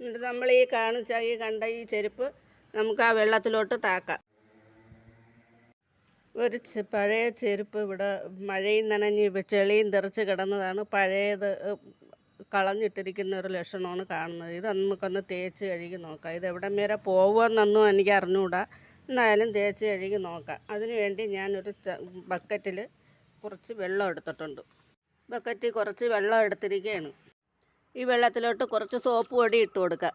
എന്നിട്ട് നമ്മൾ ഈ കാണിച്ച ഈ കണ്ട ഈ ചെരുപ്പ് നമുക്ക് ആ വെള്ളത്തിലോട്ട് താക്കാം. ഒരു പഴയ ചെരുപ്പ് ഇവിടെ മഴയും നനഞ്ഞ് ചെളിയും തെറിച്ച് കിടന്നതാണ്. പഴയത് കളഞ്ഞിട്ടിരിക്കുന്ന ഒരു ലക്ഷണമാണ് കാണുന്നത്. ഇത് നമുക്കൊന്ന് തേച്ച് കഴുകി നോക്കാം. ഇത് എവിടം വരെ പോകുമെന്നൊന്നും എനിക്ക് അറിഞ്ഞുകൂടാ എന്നാലും തേച്ച് കഴുകി നോക്കാം. അതിന് വേണ്ടി ഞാനൊരു ബക്കറ്റിൽ കുറച്ച് വെള്ളം എടുത്തിട്ടുണ്ട്. ബക്കറ്റിൽ കുറച്ച് വെള്ളം എടുത്തിരിക്കുകയാണ് ഈ വെള്ളത്തിലോട്ട് കുറച്ച് സോപ്പ് പൊടി ഇട്ട് കൊടുക്കുക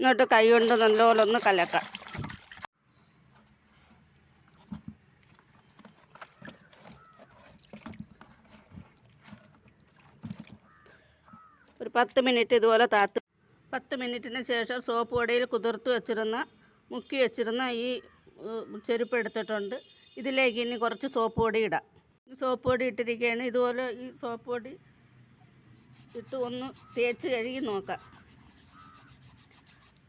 എന്നിട്ട് കൈ കൊണ്ട് നല്ലപോലെ ഒന്ന് കലക്കാം. ഒരു പത്ത് മിനിറ്റ് ഇതുപോലെ താത്ത് പത്ത് മിനിറ്റിന് ശേഷം സോപ്പ് പൊടിയിൽ കുതിർത്ത് വെച്ചിരുന്ന മുക്കി വെച്ചിരുന്ന ഈ ചെരുപ്പ് എടുത്തിട്ടുണ്ട്. ഇതിലേക്ക് ഇനി കുറച്ച് സോപ്പ് പൊടി ഇടാം. സോപ്പ് പൊടി ഇട്ടിരിക്കുകയാണ് ഇതുപോലെ ഈ സോപ്പ് പൊടി ഇട്ട് ഒന്ന് തേച്ച് കഴുകി നോക്കാം.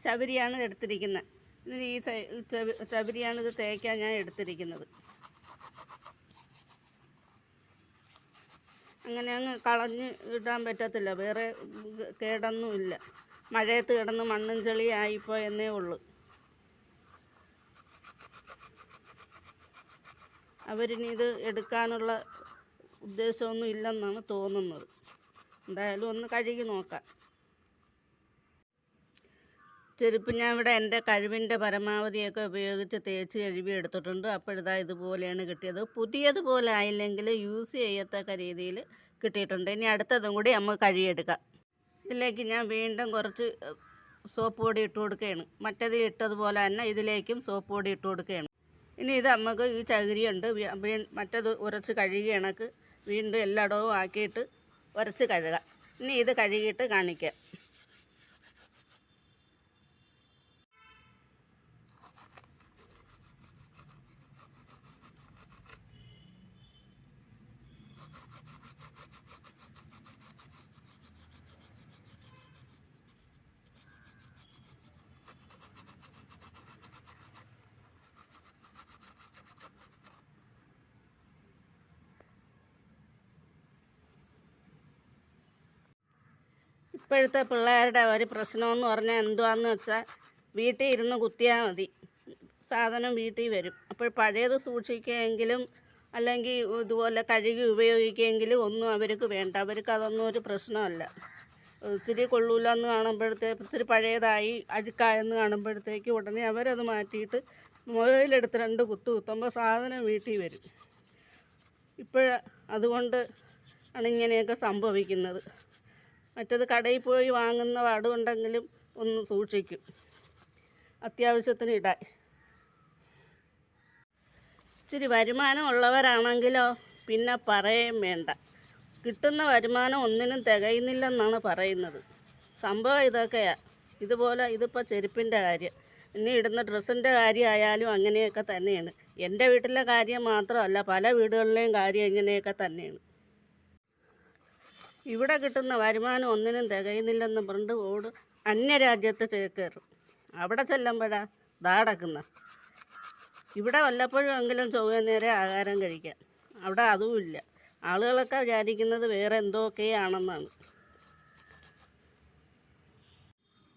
ചവരിയാണ് എടുത്തിരിക്കുന്നത്. ഇതിന് ഈ ചവരിയാണ് ഇത് തേക്കാൻ ഞാൻ എടുത്തിരിക്കുന്നത്. അങ്ങനെ അങ്ങ് കളഞ്ഞ് ഇടാൻ പറ്റത്തില്ല. വേറെ കേടൊന്നുമില്ല. മഴയത്ത് കിടന്ന് മണ്ണും ചെളി ആയിപ്പോ എന്നേ ഉള്ളൂ. അവരിനി എടുക്കാനുള്ള ഉദ്ദേശമൊന്നും ഇല്ലെന്നാണ് തോന്നുന്നത്. എന്തായാലും ഒന്ന് കഴുകി നോക്കാം. ചെരുപ്പ് ഞാൻ ഇവിടെ എന്റെ കഴിവിന്റെ പരമാവധിയൊക്കെ ഉപയോഗിച്ച് തേച്ച് കഴുകി എടുത്തിട്ടുണ്ട്. അപ്പോഴിതാ ഇതുപോലെയാണ് കിട്ടിയത്. പുതിയതുപോലെ ആയില്ലെങ്കിൽ യൂസ് ചെയ്യത്തക്ക രീതിയിൽ കിട്ടിയിട്ടുണ്ട്. ഇനി അടുത്തതും കൂടി നമുക്ക് കഴുകിയെടുക്കാം. ഇതിലേക്ക് ഞാൻ വീണ്ടും കുറച്ച് സോപ്പ് പൊടി ഇട്ട് കൊടുക്കുകയാണ്. മറ്റേത് ഇട്ടതുപോലെ തന്നെ ഇതിലേക്കും സോപ്പ് പൊടി ഇട്ട് കൊടുക്കുകയാണ്. ഇനി ഇത് നമുക്ക് ഈ ചകിരിയുണ്ട്. മറ്റേത് ഉരച്ച് കഴുകി കണക്ക് വീണ്ടും എല്ലായിടവും ആക്കിയിട്ട് ഉരച്ച് കഴുകാം. ഇനി ഇത് കഴുകിയിട്ട് കാണിക്കാം. ഇപ്പോഴത്തെ പിള്ളേരുടെ ഒരു പ്രശ്നമെന്ന് പറഞ്ഞാൽ എന്തുവാന്ന് വെച്ചാൽ വീട്ടിൽ ഇരുന്ന് കുത്തിയാൽ മതി. സാധനം വീട്ടിൽ വരും. അപ്പോൾ പഴയത് സൂക്ഷിക്കുകയെങ്കിലും അല്ലെങ്കിൽ ഇതുപോലെ കഴുകി ഉപയോഗിക്കുകയെങ്കിലും ഒന്നും അവർക്ക് വേണ്ട. അവർക്ക് അതൊന്നും ഒരു പ്രശ്നമല്ല. ഇച്ചിരി കൊള്ളൂല എന്ന് കാണുമ്പോഴത്തേക്ക് ഇത്തിരി പഴയതായി അഴുക്കായെന്ന് കാണുമ്പോഴത്തേക്ക് ഉടനെ അവരത് മാറ്റിയിട്ട് മൊബൈലെടുത്ത് രണ്ട് കുത്തു കുത്തുമ്പോൾ സാധനം വീട്ടിൽ വരും. ഇപ്പോഴ അതുകൊണ്ട് ആണ് ഇങ്ങനെയൊക്കെ സംഭവിക്കുന്നത്. മറ്റത് കടയിൽ പോയി വാങ്ങുന്ന വടുണ്ടെങ്കിലും ഒന്ന് സൂക്ഷിക്കും. അത്യാവശ്യത്തിന് ഇടാൻ ഇച്ചിരി വരുമാനം ഉള്ളവരാണെങ്കിലോ പിന്നെ പറയുകയും വേണ്ട. കിട്ടുന്ന വരുമാനം ഒന്നിനും തികയുന്നില്ലെന്നാണ് പറയുന്നത്. സംഭവം ഇതൊക്കെയാ. ഇതുപോലെ ഇതിപ്പോൾ ചെരുപ്പിന്റെ കാര്യം. ഇനി ഇടുന്ന ഡ്രസ്സിന്റെ കാര്യമായാലും അങ്ങനെയൊക്കെ തന്നെയാണ്. എന്റെ വീട്ടിലെ കാര്യം മാത്രമല്ല പല വീടുകളിലെയും കാര്യം ഇങ്ങനെയൊക്കെ തന്നെയാണ്. ഇവിടെ കിട്ടുന്ന വരുമാനം ഒന്നിനും തികയുന്നില്ലെന്ന് പറഞ്ഞിട്ട് ഓട് അന്യരാജ്യത്ത് ചേക്കേറും അവിടെ ചെല്ലുമ്പോഴാ ദാടക്കുന്ന. ഇവിടെ വല്ലപ്പോഴും എങ്കിലും ചൊവ്വ നേരെ ആഹാരം കഴിക്കാം. അവിടെ അതുമില്ല ആളുകളൊക്കെ വിചാരിക്കുന്നത് വേറെ എന്തൊക്കെയാണെന്നാണ്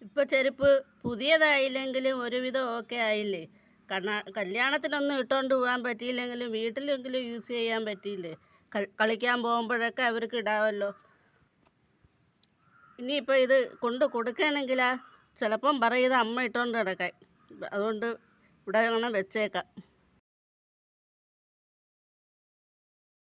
ഇപ്പോൾ ചെരുപ്പ് പുതിയതായില്ലെങ്കിലും ഒരുവിധം ഓക്കെ ആയില്ലേ? കണ്ണാ കല്യാണത്തിനൊന്നും ഇട്ടുകൊണ്ട് പോകാൻ പറ്റിയില്ലെങ്കിലും വീട്ടിലെങ്കിലും യൂസ് ചെയ്യാൻ പറ്റിയില്ലേ? കളിക്കാൻ പോകുമ്പോഴൊക്കെ അവർക്ക് ഇടാമല്ലോ ഇനിയിപ്പോൾ ഇത് കൊണ്ട് കൊടുക്കുകയാണെങ്കിൽ ചിലപ്പം പറയുന്നത് അമ്മ ഇട്ടുകൊണ്ട് കിടക്കാൻ അതുകൊണ്ട് ഇവിടെ വേണം വെച്ചേക്കാം.